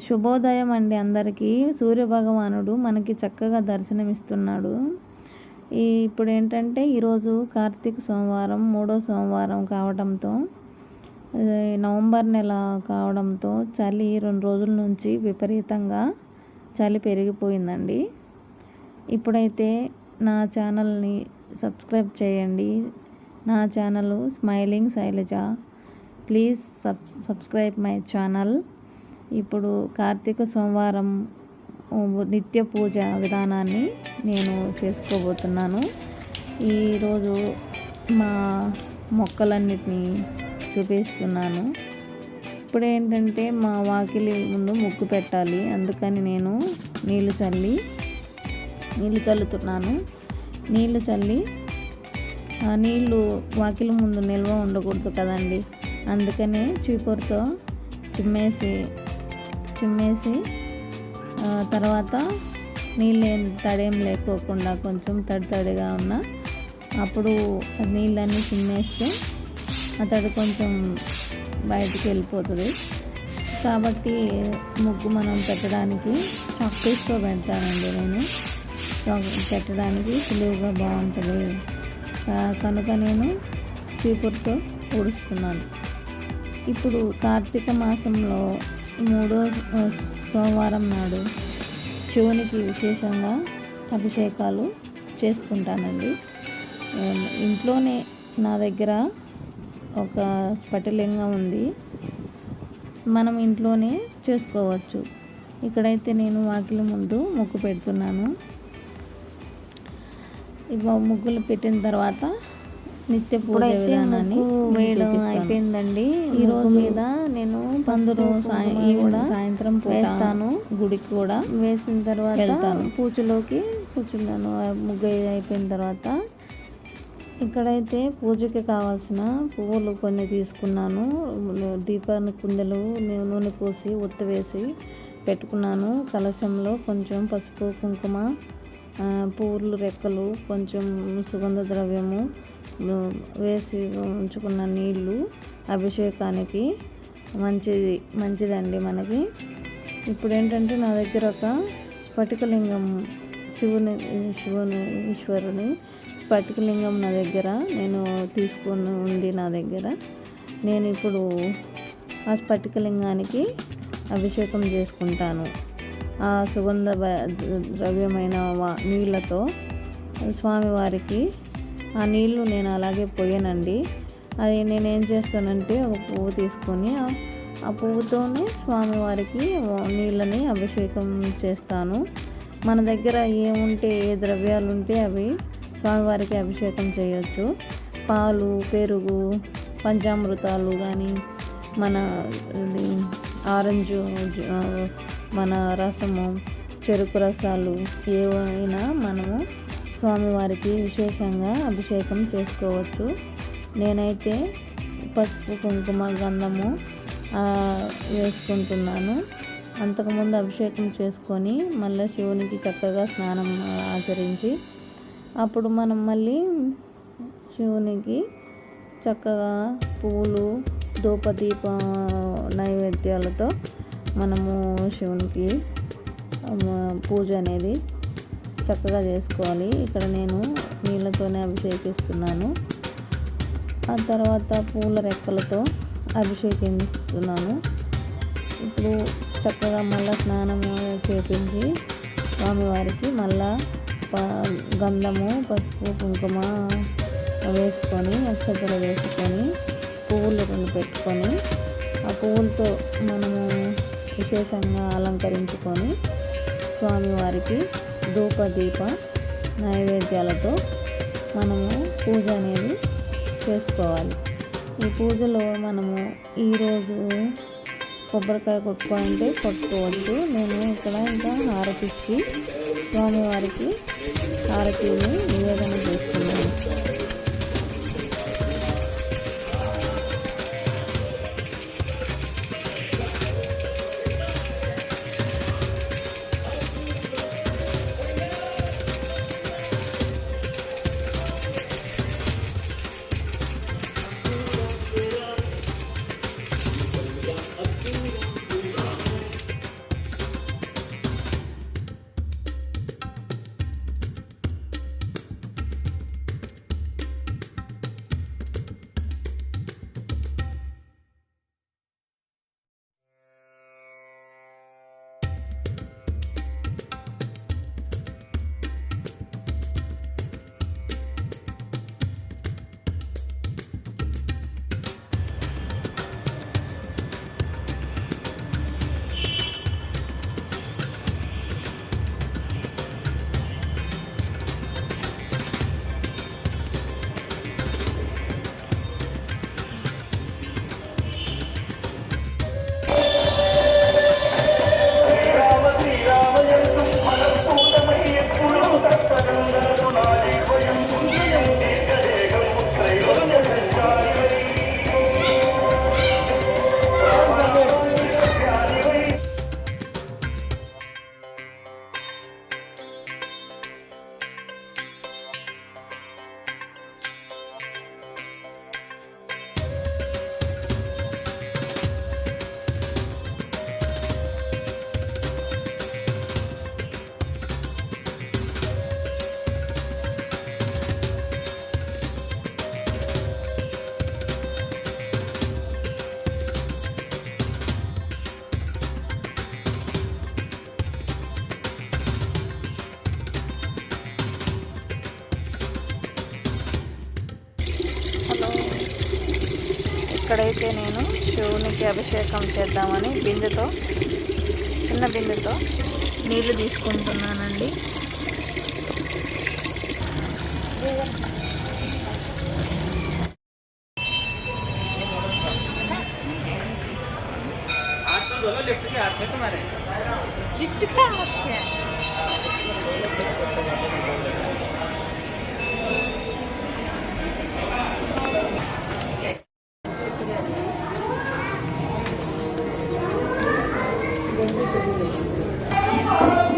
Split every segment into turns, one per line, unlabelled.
శుభోదయం అండి అందరికీ. సూర్యభగవానుడు మనకి చక్కగా దర్శనమిస్తున్నాడు. ఈ ఇప్పుడు ఏంటంటే ఈరోజు కార్తీక సోమవారం మూడో సోమవారం కావడంతో నవంబర్ నెల కావడంతో చలి రెండు రోజుల నుంచి విపరీతంగా చలి పెరిగిపోయిందండి. ఇప్పుడైతే నా ఛానల్ని సబ్స్క్రైబ్ చేయండి. నా channel smiling Shailaja. Please sub subscribe my channel. ఇప్పుడు కార్తీక సోమవారం నిత్య పూజ విధానాన్ని నేను చేసుకోబోతున్నాను. ఈరోజు మా మొక్కలన్నిటినీ చూపిస్తున్నాను. ఇప్పుడు ఏంటంటే మా వాకిలి ముందు ముగ్గు పెట్టాలి. అందుకని నేను నీళ్ళు చల్లి నీళ్ళు చల్లుతున్నాను. నీళ్ళు చల్లి ఆ నీళ్ళు వాకిలి ముందు నిల్వ ఉండకూడదు కదండి. అందుకనే చీపురుతో చిమ్మేసి చిమ్మేసి తర్వాత నీళ్ళు ఏం తడేం లేకోకుండా కొంచెం తడి తడిగా ఉన్న అప్పుడు నీళ్ళన్నీ చిమ్మేస్తే ఆ తడి కొంచెం బయటికి వెళ్ళిపోతుంది. కాబట్టి ముగ్గు మనం పెట్టడానికి చాక్పీస్తో పెడతానండి నేను. పెట్టడానికి సులువుగా బాగుంటుంది. కనుక నేను చీపురుతో ఊడుస్తున్నాను. ఇప్పుడు కార్తీక మాసంలో మూడో సోమవారం నాడు శివునికి విశేషంగా అభిషేకాలు చేసుకుంటానండి. ఇంట్లోనే నా దగ్గర ఒక స్ఫటిలింగం ఉంది. మనం ఇంట్లోనే చేసుకోవచ్చు. ఇక్కడైతే నేను వాకిలి ముందు ముగ్గు పెడుతున్నాను. ఇవ్వ ముగ్గులు పెట్టిన తర్వాత నిత్య పూజ విధానాన్ని
వేయడం. అయిపోయిందండి
ఈ రోజు మీద నేను పందులు సాయంత్రం
వేస్తాను.
గుడికి కూడా
వేసిన తర్వాత. పూజలోకి
కూర్చున్నాను ముగ్గు అయిపోయిన తర్వాత ఇక్కడైతే పూజకి కావాల్సిన పువ్వులు కొన్ని తీసుకున్నాను దీపాన్ని కుందెలు నూనె పోసి ఒత్తి వేసి పెట్టుకున్నాను కలశంలో కొంచెం పసుపు కుంకుమ పువ్వులు రెక్కలు కొంచెం సుగంధ ద్రవ్యము వేసి ఉంచుకున్న నీళ్ళు అభిషేకానికి మంచిది మంచిదండి మనకి. ఇప్పుడు ఏంటంటే నా దగ్గర ఒక స్ఫటికలింగం శివుని శివుని ఈశ్వరుని స్ఫటికలింగం నా దగ్గర నేను తీసుకుని ఉంది నా దగ్గర. నేను ఇప్పుడు ఆ స్ఫటికలింగానికి అభిషేకం చేసుకుంటాను. ఆ సుగంధ ద్రవ్యమైన వా- నీళ్ళతో స్వామివారికి ఆ నీళ్ళు నేను అలాగే పోయానండి. అది నేను ఏం చేస్తానంటే ఒక పువ్వు తీసుకొని ఆ- పువ్వుతోనే స్వామివారికి నీళ్ళని అభిషేకం చేస్తాను. మన దగ్గర ఏముంటే ఏ ద్రవ్యాలు ఉంటే అవి స్వామివారికి అభిషేకం చేయొచ్చు. పాలు పెరుగు పంచామృతాలు కానీ మన ఆరెంజ్ మన రసము చెరుకు రసాలు ఏవైనా మనము స్వామివారికి విశేషంగా అభిషేకం చేసుకోవచ్చు. నేనైతే పసుపు కుంకుమ గంధము వేసుకుంటున్నాను. అంతకుముందు అభిషేకం చేసుకొని మళ్ళీ శివునికి చక్కగా స్నానం ఆచరించి అప్పుడు మనం మళ్ళీ శివునికి చక్కగా పువ్వులు ధూపదీప నైవేద్యాలతో మనము శివునికి పూజ అనేది చక్కగా చేసుకోవాలి. ఇక్కడ నేను నీళ్ళతోనే అభిషేకిస్తున్నాను. ఆ తర్వాత పూల రెక్కలతో అభిషేకిస్తున్నాను. ఇప్పుడు చక్కగా మళ్ళీ స్నానం చేపించి స్వామివారికి మళ్ళా గంధము పసుపు కుంకుమ వేసుకొని అక్షతలు వేసుకొని పువ్వులు రెండు పెట్టుకొని ఆ పువ్వులతో మనము విశేషంగా అలంకరించుకొని స్వామివారికి ధూప దీప నైవేద్యాలతో మనము పూజ అనేది చేసుకోవాలి. ఈ పూజలో మనము ఈరోజు కొబ్బరికాయ కొట్టుకోవాలంటే కొట్టుకోవచ్చు నేను ఇక్కడ ఇంకా హారతిచ్చి స్వామివారికి హారతిని నివేదన చేస్తున్నాను. ఇక్కడైతే నేను శివునికి అభిషేకం చేద్దామని బిందెతో చిన్న బిందెతో నీళ్ళు తీసుకుంటున్నానండి.
Lift lift Thank you.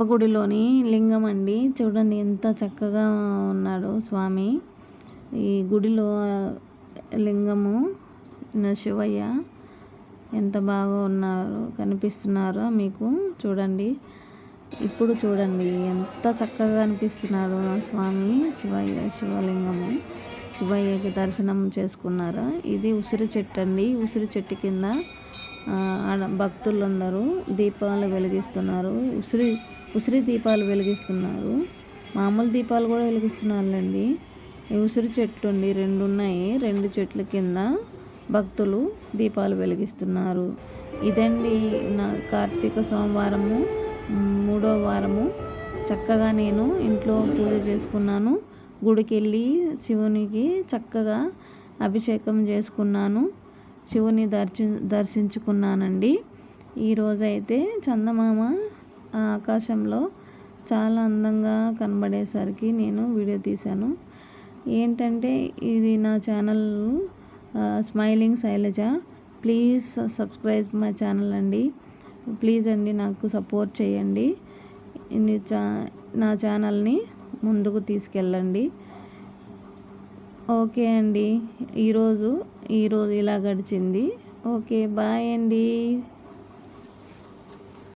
గర్భగుడిలోని లింగం అండి. చూడండి ఎంత చక్కగా ఉన్నాడు స్వామి. ఈ గుడిలో లింగము నా శివయ్య ఎంత బాగా ఉన్నారు కనిపిస్తున్నారో మీకు చూడండి. ఇప్పుడు చూడండి ఎంత చక్కగా అనిపిస్తున్నారు స్వామి శివయ్య శివలింగము. శివయ్యకి దర్శనం చేసుకున్నారా? ఇది ఉసిరి చెట్టు అండి. ఉసిరి చెట్టు కింద భక్తులందరూ దీపాలు వెలిగిస్తున్నారు. ఉసిరి ఉసిరి దీపాలు వెలిగిస్తున్నారు. మామూలు దీపాలు కూడా వెలిగిస్తున్నారులేండి. ఉసిరి చెట్లు అండి రెండు ఉన్నాయి రెండు చెట్ల కింద భక్తులు దీపాలు వెలిగిస్తున్నారు. ఇదండి నా కార్తీక సోమవారము మూడో వారము. చక్కగా నేను ఇంట్లో పూజ చేసుకున్నాను. గుడికి వెళ్ళి శివునికి చక్కగా అభిషేకం చేసుకున్నాను. శివుని దర్శి దర్శించుకున్నానండి. ఈరోజైతే చందమామ ఆకాశంలో చాలా అందంగా కనబడేసరికి నేను వీడియో తీశాను. ఏంటంటే ఇది నా channel smiling Shailaja. Please subscribe my channel అండి. ప్లీజ్ అండి నాకు సపోర్ట్ చేయండి. చా నా ఛానల్ని ముందుకు తీసుకెళ్ళండి. ఓకే అండి. ఈరోజు ఈరోజు ఇలా గడిచింది. ఓకే బాయ్ అండి.